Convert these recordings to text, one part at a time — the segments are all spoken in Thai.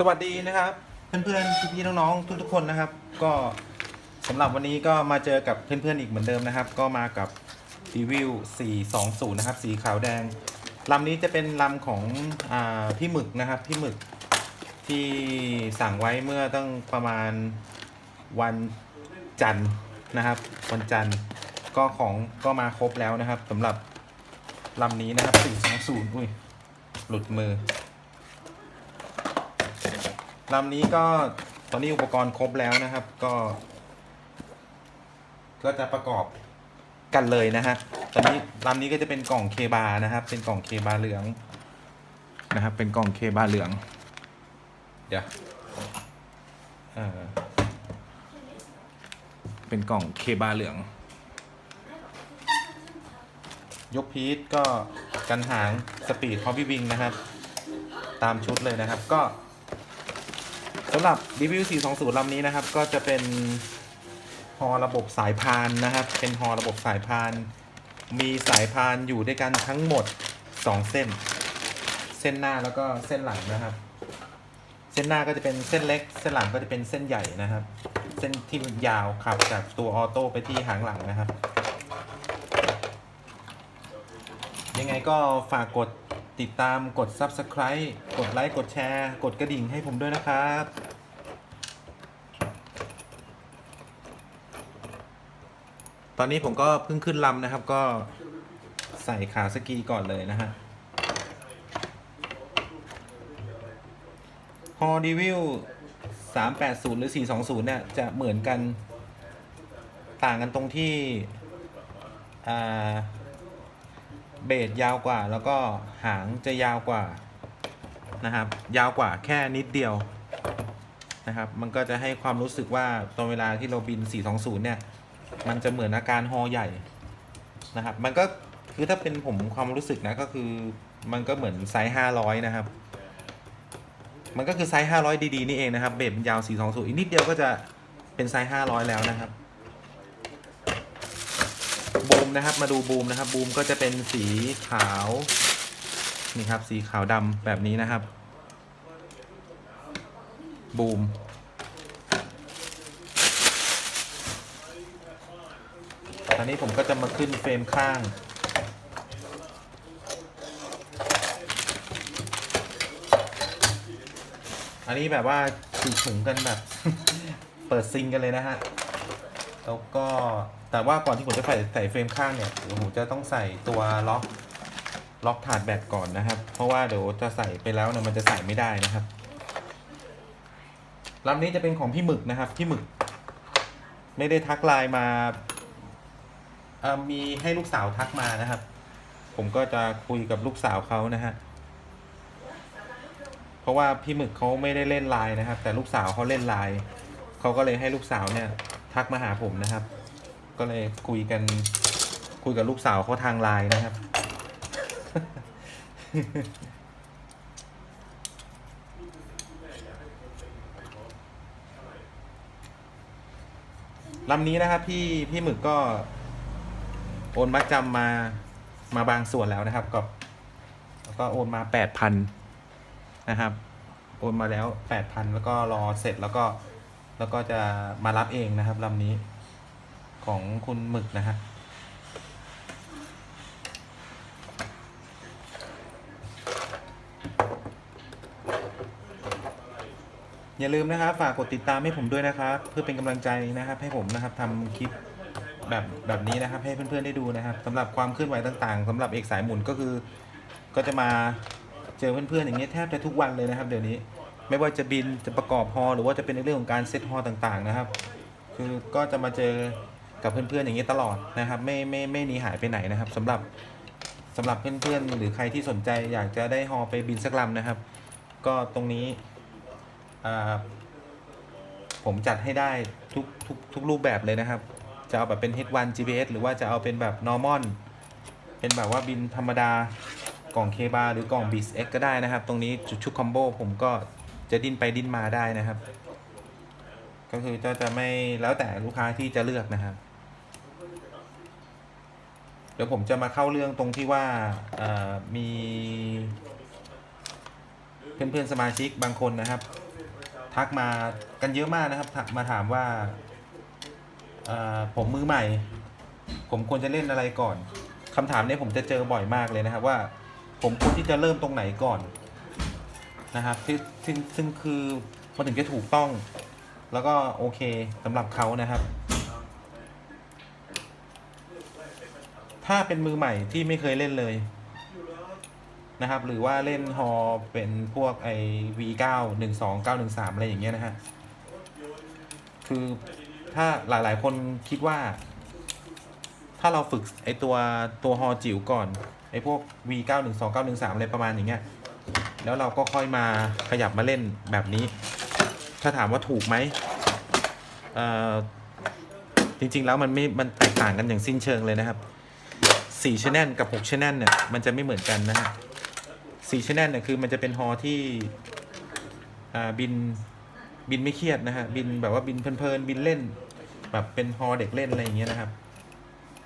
สวัสดีนะครับ เพื่อนๆพี่ๆน้องๆทุกๆคนนะครับ ก็สำหรับวันนี้ก็มาเจอกับเพื่อนๆอีกเหมือนเดิมนะครับ ก็มากับรีวิว 420 นะครับ สีขาวแดงลำนี้จะเป็นลำของอาพี่หมึกนะครับ พี่หมึกที่สั่งไว้เมื่อตั้งประมาณวันจันทร์นะครับ วันจันทร์ก็ของก็มาครบแล้วนะครับสำหรับลำนี้นะครับ 420 อุ้ยหลุดมือ ลำนี้ก็ตอนนี้อุปกรณ์ครบแล้วนะครับ ก็ ก็จะประกอบกันเลยนะฮะตอนนี้ลำนี้ก็จะเป็นกล่องเคบานะครับ เป็นกล่องเคบาเหลืองนะครับ เป็นกล่องเคบาเหลือง เดี๋ยวเออเป็นกล่องเคบาเหลือง ยกพีทก็กันหางสปีดฮอ b บี้วิงนะครับ ตามชุดเลยนะครับ ก็ำหรับรีวิว420 ลำนี้นะครับ ก็จะเป็นฮอระบบสายพานนะครับ เป็นฮอระบบสายพาน มีสายพานอยู่ด้วยกันทั้งหมด 2 เส้น เส้นหน้าแล้วก็เส้นหลังนะครับ เส้นหน้าก็จะเป็นเส้นเล็ก เส้นหลังก็จะเป็นเส้นใหญ่นะครับ เส้นที่ยาวขับจากตัวออโต้ไปที่หางหลังนะครับ ยังไงก็ฝากกดติดตามกด Subscribe กดไลค์ กดแชร์ กดกระดิ่งให้ผมด้วยนะครับ ตอนนี้ผมก็เพิ่งขึ้นลำนะครับ ก็ใส่ขาสกีก่อนเลยนะฮะฮอดีวิว380 หรือ 420 เนี่ย จะเหมือนกันต่างกันตรงที่เบสยาวกว่า แล้วก็หางจะยาวกว่านะครับ ยาวกว่าแค่นิดเดียวนะครับ มันก็จะให้ความรู้สึกว่าตอนเวลาที่เราบิน 420 เนี่ย มันจะเหมือนอาการฮอใหญ่นะครับ มันก็คือถ้าเป็นผมความรู้สึกนะก็คือมันก็เหมือนไซส์500นะครับ มันก็คือไซส์500ดีๆนี่เองนะครับ เบสมันยาว420อีกนิดเดียวก็จะเป็นไซส์500แล้วนะครับบูมนะครับมาดูบูมนะครับบูมก็จะเป็นสีขาวนี่ครับสีขาวดำแบบนี้นะครับบูม อนนี้ผมก็จะมาขึ้นเฟรมข้าง อันนี้แบบว่าถือถุงกันแบบ เปิดซิงกันเลยนะฮะ แล้วก็แต่ว่าก่อนที่ผมจะใส่ใส่เฟรมข้างเนี่ยผมจะต้องใส่ตัวล็อกล็อกถาดแบตก่อนนะครับ เพราะว่าเดี๋ยวจะใส่ไปแล้วเนี่ยมันจะใส่ไม่ได้นะครับลำนี้จะเป็นของพี่หมึกนะครับ พี่หมึก ไม่ได้ทักไลน์มา มีให้ลูกสาวทักมานะครับ ผมก็จะคุยกับลูกสาวเขานะฮะเพราะว่าพี่หมึกเขาไม่ได้เล่นไลน์นะครับ แต่ลูกสาวเขาเล่นไลน์เขาก็เลยให้ลูกสาวเนี่ย ทักมาหาผมนะครับ ก็เลยคุยกันคุยกับลูกสาวเขาทางไลน์นะครับลำนี้นะครับพี่พี่หมึกก็ โอนมัดจำมามาบางส่วนแล้วนะครับก็แล้วก็โอนมาแปดพันนะครับ โอนมาแล้วแปดพันแล้วก็รอเสร็จแล้วก็แล้วก็จะมารับเองนะครับลำนี้ของคุณหมึกนะฮะอย่าลืมนะครับ ฝากกดติดตามให้ผมด้วยนะครับ เพื่อเป็นกำลังใจนะครับ ให้ผมนะครับทำคลิป แบบแบบนี้นะครับ ให้เพื่อนๆได้ดูนะครับสำหรับความเคลื่อนไหวต่างๆสำหรับเอกสายหมุนก็คือ ก็จะมาเจอเพื่อนๆอย่างเงี้ยแทบจะทุกวันเลยนะครับเดี๋ยวนี้ไม่ว่าจะบินจะประกอบฮอหรือว่าจะเป็นในเรื่องของการเซตฮอต่างๆนะครับ คือก็จะมาเจอกับเพื่อนๆอย่างนี้ตลอดนะครับ ไม่ไม่ไม่หนีหายไปไหนนะครับสำหรับสำหรับเพื่อนๆ หรือใครที่สนใจอยากจะได้ฮอไปบินสักลำนะครับ ก็ตรงนี้ผมจัดให้ได้ทุกทุกทุกรูปแบบเลยนะครับ จะเอาแบบเป็น H1 GPS หรือว่าจะเอาเป็นแบบ normal เป็นแบบว่าบินธรรมดากล่องเคบาหรือกล่อง b i s X ก็ได้นะครับ ตรงนี้ชุดชุดคอมโบผมก็จะดิ้นไปดิ้นมาได้นะครับ ก็คือจะจะไม่แล้วแต่ลูกค้าที่จะเลือกนะครับ เดี๋ยวผมจะมาเข้าเรื่องตรงที่ว่าเอ่อมีเพื่อนๆสมาชิกบางคนนะครับ ทักมากันเยอะมากนะครับ มาถามว่า ผมมือใหม่ ผมควรจะเล่นอะไรก่อนคำถามนี้ผมจะเจอบ่อยมากเลยนะครับว่า ผมควรที่จะเริ่มตรงไหนก่อนนะครับซึ่งซึ่งคือมันถึงจะถูกต้อง แล้วก็โอเคสำหรับเขานะครับ ถ้าเป็นมือใหม่ที่ไม่เคยเล่นเลยนะครับ หรือว่าเล่นฮอเป็นพวกไอ V9 12 913อะไรอย่างเงี้ยนะฮะคือ ถ้าหลาย ๆ คนคิดว่า ถ้าเราฝึกไอตัวตัวฮอจิ๋วก่อน ไอพวก V9 12 913อะไรประมาณอย่างเงี้ย แล้วเราก็ค่อยมาขยับมาเล่นแบบนี้ ถ้าถามว่าถูกไหมเอ่อจริง ๆ แล้วมันไม่ มันแตกต่างกันอย่างสิ้นเชิงเลยนะครับ4 channel กับ6 channel เนี่ย มันจะไม่เหมือนกันนะฮะ4 channel เนี่ย คือมันจะเป็นฮอที่อ่าบินบินไม่เครียดนะฮะ บินแบบว่าบินเพลินๆ บินเล่น แบบเป็นฮอเด็กเล่นอะไรอย่างเงี้ยนะครับ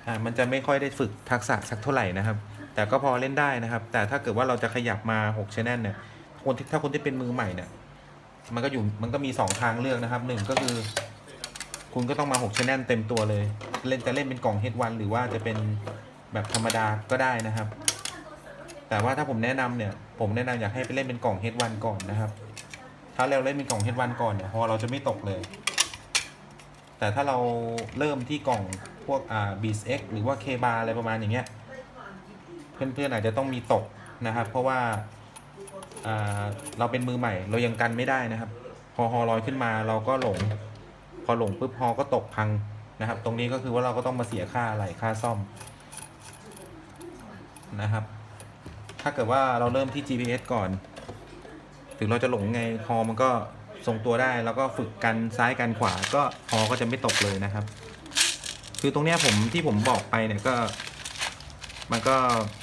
อ่ามันจะไม่ค่อยได้ฝึกทักษะสักเท่าไหร่นะครับ แต่ก็พอเล่นได้นะครับ แต่ถ้าเกิดว่าเราจะขยับมา6 channel เนี่ยคนที่ถ้าคนที่เป็นมือใหม่เนี่ยมันก็อยู่มันก็มี 2 ทางเลือกนะครับหนึ่งก็คือ คุณก็ต้องมา6 channel เต็มตัวเลย เล่นจะเล่นเป็นกล่อง H1 หรือว่าจะเป็นแบบธรรมดาก็ได้นะครับ แต่ว่าถ้าผมแนะนำเนี่ย ผมแนะนำอยากให้ไปเล่นเป็นกล่อง H1 ก่อนนะครับ ถ้าเราเล่นเป็นกล่อง H1 ก่อนเนี่ยฮอเราจะไม่ตกเลย แต่ถ้าเราเริ่มที่กล่องพวกอ่า b e a X หรือว่า K bar อะไรประมาณอย่างเงี้ยเพื่อนๆอาจจะต้องมีตกนะครับ เพราะว่าอ่าเราเป็นมือใหม่เรายังกันไม่ได้นะครับ พอฮอลอยขึ้นมาเราก็หลง พอหลงปุ๊บฮอก็ตกพังนะครับ ตรงนี้ก็คือว่าเราก็ต้องมาเสียค่าอะไรค่าซ่อมนะครับ ถ้าเกิดว่าเราเริ่มที่ GPS ก่อน ถึงเราจะหลงไงฮอมันก็ ทรงตัวได้แล้วก็ฝึกกันซ้ายกันขวาก็ฮอก็จะไม่ตกเลยนะครับ คือตรงเนี้ยผมที่ผมบอกไปเนี่ยก็ มันก็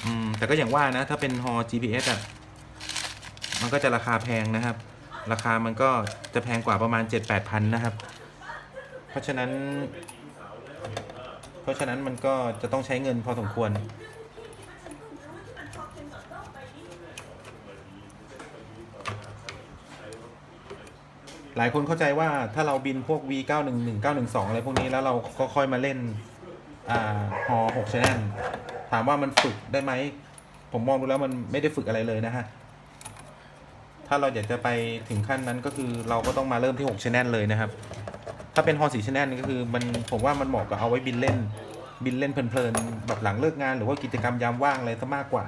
อืมแต่ก็อย่างว่านะ ถ้าเป็นฮอ GPS อะมันก็จะราคาแพงนะครับ ราคามันก็จะแพงกว่าประมาณ 7-8พันนะครับ เพราะฉะนั้น เพราะฉะนั้นมันก็จะต้องใช้เงินพอสมควร หลายคนเข้าใจว่าถ้าเราบินพวก V911 912อะไรพวกนี้แล้วเราก็ค่อยมาเล่นอ่าฮอ6 channel ถามว่ามันฝึกได้ไหม ผมมองดูแล้วมันไม่ได้ฝึกอะไรเลยนะฮะ ถ้าเราอยากจะไปถึงขั้นนั้นก็คือเราก็ต้องมาเริ่มที่6 channel เลยนะครับ ถ้าเป็นฮอ4 channel นี่ก็คือมันผมว่ามันเหมาะกับเอาไว้บินเล่น บินเล่นเพลินๆแบบหลังเลิกงาน หรือว่ากิจกรรมยามว่างอะไรซะมากกว่า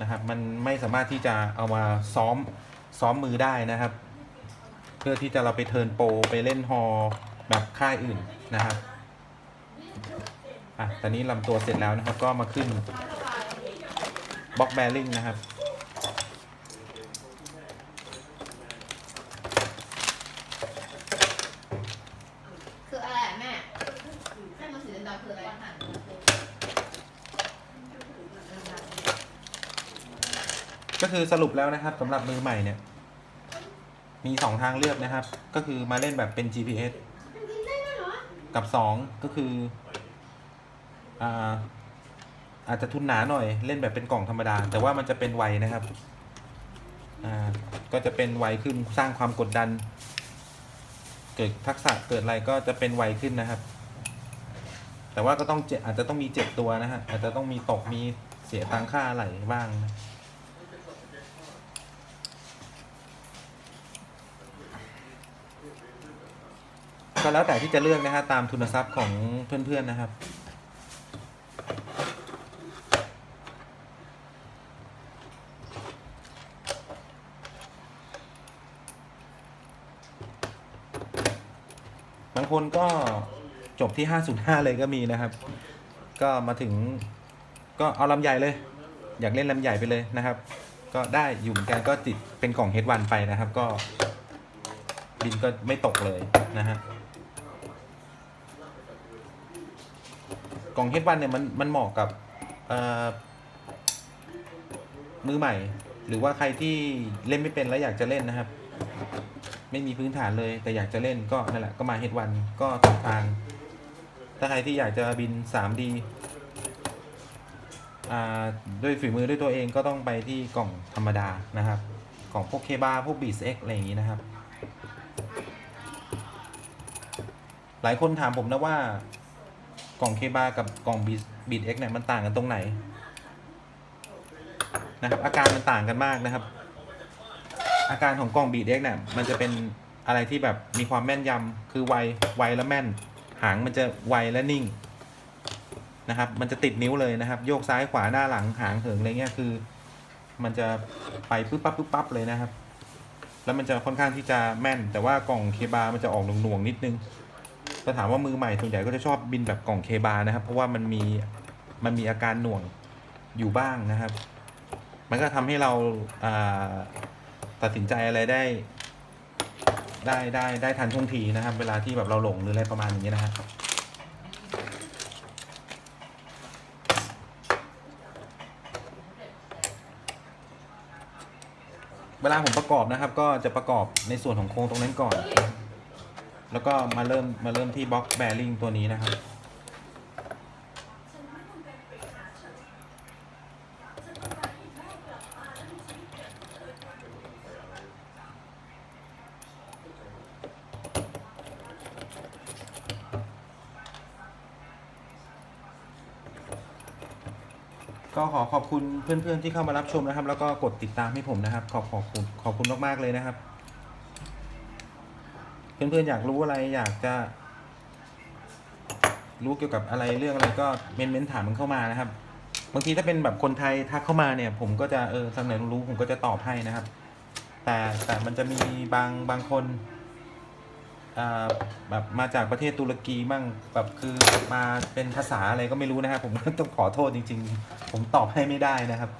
นะครับ มันไม่สามารถที่จะเอามาซ้อมซ้อมมือได้นะครับ เพื่อที่จะเราไปเทิร์นโปรไปเล่นฮอแบบค่ายอื่นนะครับอะตอนนี้ลำตัวเสร็จแล้วนะครับก็มาขึ้นบล็อกแบริ่งนะครับคืออะไรอะแม่แม่มันสีดำๆคืออะไรหันก็คือสรุปแล้วนะครับสำหรับมือใหม่เนี่ย มีสองทางเลือกนะครับ ก็คือมาเล่นแบบเป็น GPS กับสองก็คืออ่าอาจจะทุนหนาหน่อยเล่นแบบเป็นกล่องธรรมดา แต่ว่ามันจะเป็นไวนะครับอ่าก็จะเป็นไวขึ้นสร้างความกดดัน เกิดทักษะเกิดอะไรก็จะเป็นไวขึ้นนะครับ แต่ว่าก็ต้องเจ็บอาจจะต้องมีเจ็บตัวนะฮะอาจจะต้องมีตกมีเสียตังค่าอะไรบ้างนะ ก็แล้วแต่ที่จะเลือกนะฮะตามทุนทรัพย์ของเพื่อนๆนะครับบางคนก็จบที่ 505 เลยก็มีนะครับ ก็มาถึงก็เอาลำใหญ่เลย อยากเล่นลำใหญ่ไปเลยนะครับ ก็ได้อยู่เหมือนกันก็ติดเป็นกล่องเฮดวันไปนะครับ ก็บินก็ไม่ตกเลยนะฮะ กล่องเฮดวันเนี่ยมันมันเหมาะกับมือใหม่ หรือว่าใครที่เล่นไม่เป็นแล้วอยากจะเล่นนะครับ ไม่มีพื้นฐานเลยแต่อยากจะเล่นก็นั่นแหละก็มาเฮดวันก็ถูกทางถ้าใครที่อยากจะบิน 3D ด้วยฝีมือด้วยตัวเองก็ต้องไปที่กล่องธรรมดานะครับ กล่องพวกเคบาพวกบีสเอ็กอะไรอย่างนี้นะครับ หลายคนถามผมนะว่า กล่องเคบากับกล่องบีบีเอ็กเนี่ยมันต่างกันตรงไหนนะครับอาการมันต่างกันมากนะครับ อาการของกล่องบีเอ็กเนี่ยมันจะเป็นอะไรที่แบบมีความแม่นยำคือไวไวและแม่น หางมันจะไวและนิ่งนะครับ มันจะติดนิ้วเลยนะครับ โยกซ้ายขวาหน้าหลังหางเหิงอะไรเงี้ยคือ มันจะไปปึ๊บปั๊บปึ๊บปั๊บเลยนะครับ แล้วมันจะค่อนข้างที่จะแม่น แต่ว่ากล่องเคบามันจะออกหน่วงๆนิดนึง ถ้าถามว่ามือใหม่ส่วนใหญ่ก็จะชอบบินแบบกล่องเคบานะครับ เพราะว่ามันมีมันมีอาการหน่วงอยู่บ้างนะครับ มันก็ทำให้เราตัดสินใจอะไรได้ ได้ได้ได้ทันท่วงทีนะครับ เวลาที่แบบเราหลงหรืออะไรประมาณอย่างนี้นะครับเวลาผมประกอบนะครับ ก็จะประกอบในส่วนของโครงตรงนั้นก่อน แล้วก็มาเริ่มมาเริ่มที่บล็อกแบริ่งตัวนี้นะครับ ก็ขอขอบคุณเพื่อนๆที่เข้ามารับชมนะครับ แล้วก็กดติดตามให้ผมนะครับ ขอบขอบคุณขอบคุณมากๆเลยนะครับ เพื่อนๆอยากรู้อะไรอยากจะรู้เกี่ยวกับอะไรเรื่องอะไรก็เม้นเม้นถามมันเข้ามานะครับ บางทีถ้าเป็นแบบคนไทยทักเข้ามาเนี่ย ผมก็จะเออสักหนรู้ผมก็จะตอบให้นะครับ แต่แต่มันจะมีบางบางคนอ่าแบบมาจากประเทศตุรกีบ้างแบบคือมาเป็นภาษาอะไรก็ไม่รู้นะครับ ผมต้องขอโทษจริง ๆ ผมตอบให้ไม่ได้นะครับ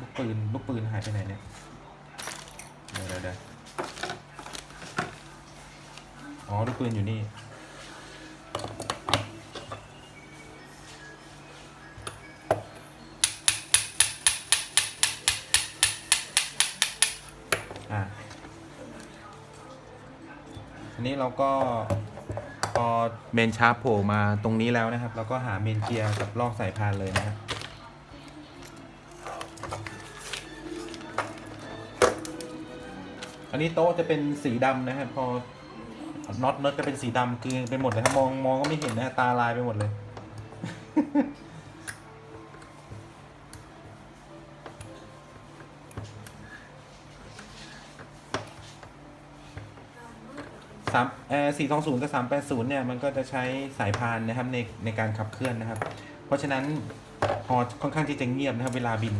ลูกปืนลูกปืนหายไปไหนเนี่ย เดี๋ยวเดี๋ยวอ๋อลูกปืนอยู่นี่ อะอันนี้เราก็พอเมนชาร์ปโผล่มาตรงนี้แล้วนะครับ เราก็หาเมนเกียร์กับลอกสายพานเลยนะครับ อันนี้โต๊ะจะเป็นสีดำนะครับพอน็อตน็อตจะเป็นสีดำคือไปหมดเลยครับมองมองก็ไม่เห็นนะฮะตาลายไปหมดเลย สามเอ่อสี่สองศูนย์กับสามแปดศูนย์เนี่ยมันก็จะใช้สายพานนะครับในในการขับเคลื่อนนะครับ เพราะฉะนั้นพอค่อนข้างที่จะเงียบนะครับ เวลาบิน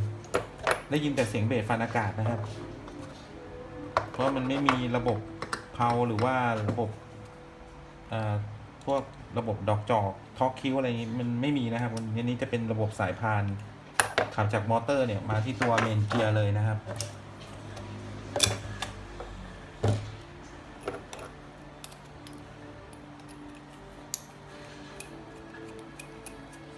ได้ยินแต่เสียงเบสฟันอากาศนะครับ เพราะมันไม่มีระบบเพาหรือว่าระบบเอ่อพวกระบบดอกจอกท็อกคิวอะไรอย่างงี้มันไม่มีนะครับอันนี้จะเป็นระบบสายพานขับจากมอเตอร์เนี่ยมาที่ตัวเมนเกียร์เลยนะครับ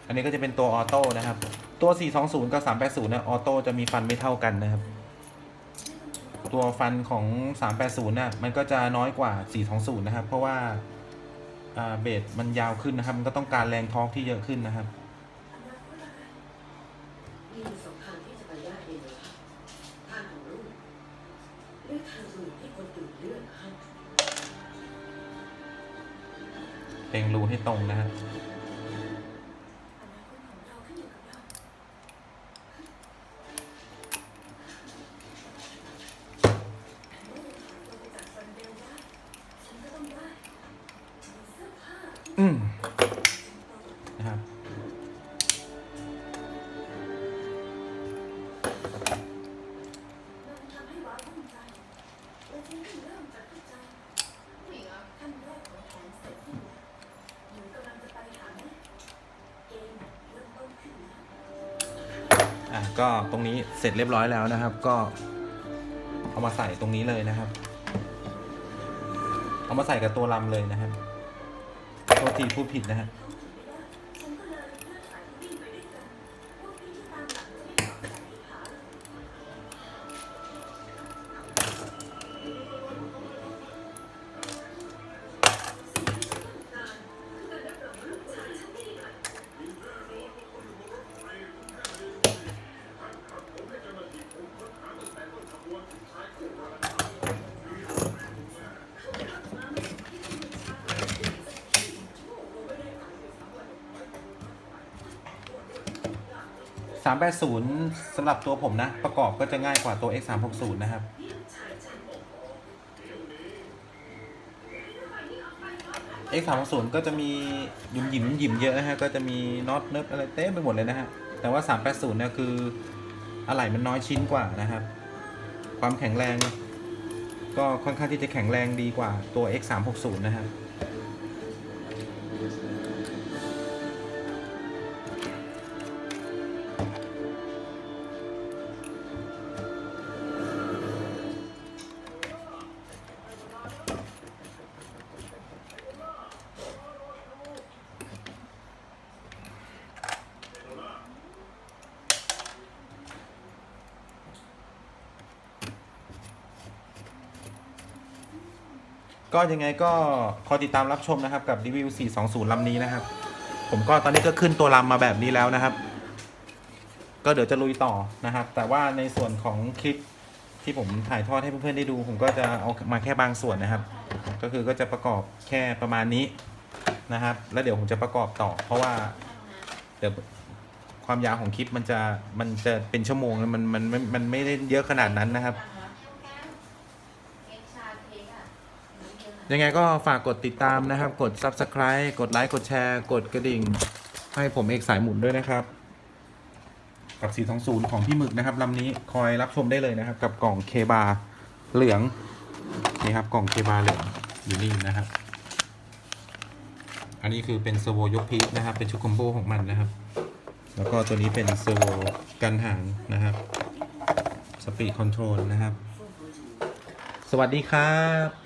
อันนี้ก็จะเป็นตัวออโต้นะครับ ตัว 420 กับ 380เนี่ยออโต้จะมีฟันไม่เท่ากันนะครับ ตัวฟันของ 380น่ะมันก็จะน้อยกว่า 420 นะครับ เพราะว่าอ่าเบสมันยาวขึ้นนะครับ มันก็ต้องการแรงทอร์กที่เยอะขึ้นนะครับมีอยู่สองทางที่จะไปได้เลยนะครับทางของลูกเลือกทางอื่นให้คนอื่นเลือกนะครับเล็งรูให้ตรงนะครับ อะก็ตรงนี้เสร็จเรียบร้อยแล้วนะครับ ก็ เอามาใส่ตรงนี้เลยนะครับ เอามาใส่กับตัวลำเลยนะครับตัวทีพูดผิดนะฮะ 380สำหรับตัวผมนะ ประกอบก็จะง่ายกว่าตัว X360 นะครับ X360 ก็จะมีหยุมหยิมหยิมเยอะนะฮะ ก็จะมีน็อตเนิบอะไรเต็มไปหมดเลยนะฮะ แต่ว่า 380เนี่ยคืออะไหล่มันน้อยชิ้นกว่านะครับ ความแข็งแรง ก็ค่อนข้างที่จะแข็งแรงดีกว่าตัว X360 นะครับ ก็ยังไงก็คอยติดตามรับชมนะครับกับรีวิว 420 ลำนี้นะครับ ผมก็ตอนนี้ก็ขึ้นตัวลำมาแบบนี้แล้วนะครับ ก็เดี๋ยวจะลุยต่อนะครับ แต่ว่าในส่วนของคลิปที่ผมถ่ายทอดให้เพื่อนๆได้ดู ผมก็จะเอามาแค่บางส่วนนะครับ ก็คือก็จะประกอบแค่ประมาณนี้นะครับ แล้วเดี๋ยวผมจะประกอบต่อ เพราะว่าเดี๋ยวความยาวของคลิปมันจะมันจะเป็นชั่วโมงแล้วมันมันมันมันไม่ได้เยอะขนาดนั้นนะครับ เค้กชาเค้กอะน้ำเยังไงก็ฝากกดติดตามนะครับ กด Subscribe กดไลค์กดแชร์ กดกระดิ่ง ให้ผมเอกสายหมุนด้วยนะครับ กับ 420 ของพี่หมึกนะครับลำนี้คอยรับชมได้เลยนะครับ กับกล่องเคบาเหลืองนี่ครับกล่องเคบาเหลืองอยู่นี่นะครับ อันนี้คือเป็นเซอร์โวยกพีชนะครับ เป็นชุดคอมโบของมันนะครับ แล้วก็ตัวนี้เป็นเซอร์โวกันหางนะครับสปีดคอนโทรลนะครับ สวัสดีครับ